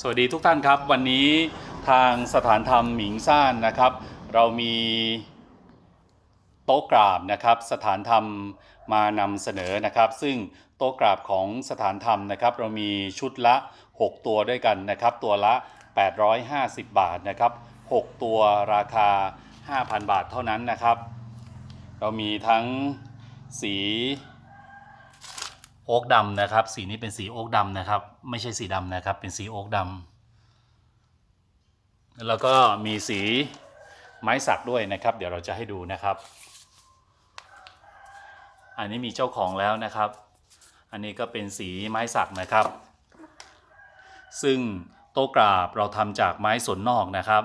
สวัสดีทุกท่านครับ วันนี้ทางสถานธรรมหมิงซ่านนะครับ เรามีโต๊ะกราบนะครับสถานธรรมมานำเสนอนะครับ ซึ่งโต๊ะกราบของสถานธรรมนะครับ เรามีชุดละ 6 ตัวด้วยกันนะครับ ตัวละ 850 บาทนะครับ 6 ตัวราคา 5,000 บาทเท่านั้นนะครับ เรามีทั้งสี โอ๊กดำนะครับ สีนี้เป็นสีโอ๊กดำนะครับ ไม่ใช่สีดำนะครับ เป็นสีโอ๊กดำแล้วก็มีสีไม้สักด้วยนะครับ เดี๋ยวเราจะให้ดูนะครับ อันนี้มีเจ้าของแล้วนะครับ อันนี้ก็เป็นสีไม้สักนะครับ ซึ่งโต๊ะกราบเราทำจากไม้สนนอกนะครับ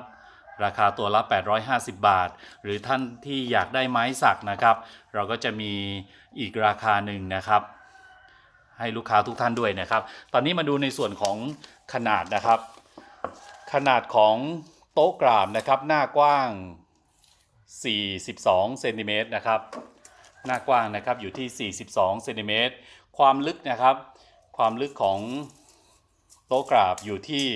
ราคาตัวละ 850 บาท หรือท่านที่อยากได้ไม้สักนะครับ เราก็จะมีอีกราคาหนึ่งนะครับ ให้ลูกค้าทุกท่านด้วยนะครับ ตอนนี้มาดูในส่วนของขนาดนะครับ ขนาดของโต๊ะกราบนะครับหน้ากว้าง 42เซนติเมตรนะครับหน้ากว้างนะครับอยู่ที่ 42เซนติเมตรความลึกนะครับ ความลึกของโต๊ะกราบอยู่ที่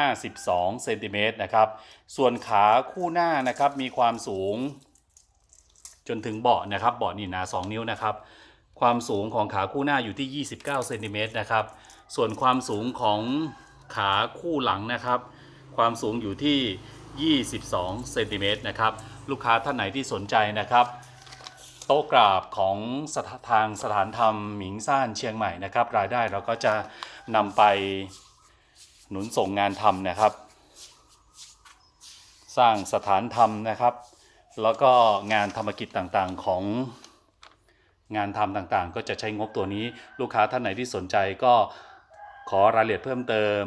52เซนติเมตรนะครับ ส่วนขาคู่หน้านะครับมีความสูง จนถึงเบาะนะครับเบาะนี่หนา2นิ้วนะครับ ความสูงของขาคู่หน้าอยู่ที่ 29เซนติเมตรนะครับ ส่วนความสูงของขาคู่หลังนะครับ ความสูงอยู่ที่ 22เซนติเมตรนะครับ ลูกค้าท่านไหนที่สนใจนะครับ โต๊ะกราบของสถาทางสถานธรรมหมิงซ่านเชียงใหม่นะครับ รายได้เราก็จะนำไปหนุนส่งงานทำนะครับ สร้างสถานธรรมนะครับ แล้วก็งานธรรมกิจต่างๆของ งานทำต่างๆ ก็จะใช้งบตัวนี้ ลูกค้าท่านไหนที่สนใจก็ขอรายละเอียดเพิ่มเติม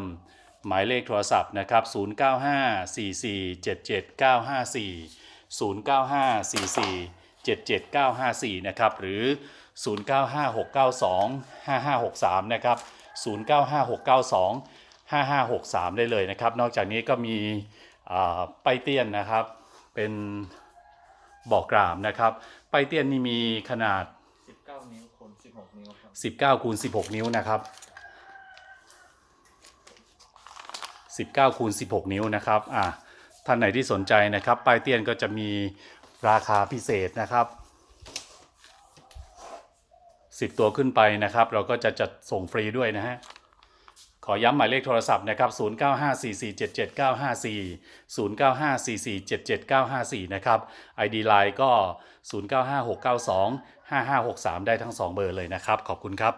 หมายเลขโทรศัพท์นะครับ 0954477954 0954477954 นะครับ หรือ 0956925563 นะครับ 0956925563 ได้เลยนะครับ นอกจากนี้ก็มีไปเตี้ยนนะครับ เป็นบอกกรามนะครับ ไปเตี้ยนนี่มีขนาด นิ้วคูณ16นิ้วครับ19คูณ16นิ้วนะครับ19คูณ16นิ้วนะครับอ่าท่านไหนที่สนใจนะครับป้ายเตี้ยนก็จะมีราคาพิเศษนะครับ10ตัวขึ้นไปนะครับ เราก็จะจัดส่งฟรีด้วยนะฮะ ขอย้ำหมายเลขโทรศัพท์นะครับ 0954477954 0954477954 นะครับ ID Line ก็ 0956925563 ได้ทั้ง 2 เบอร์เลยนะครับ ขอบคุณครับ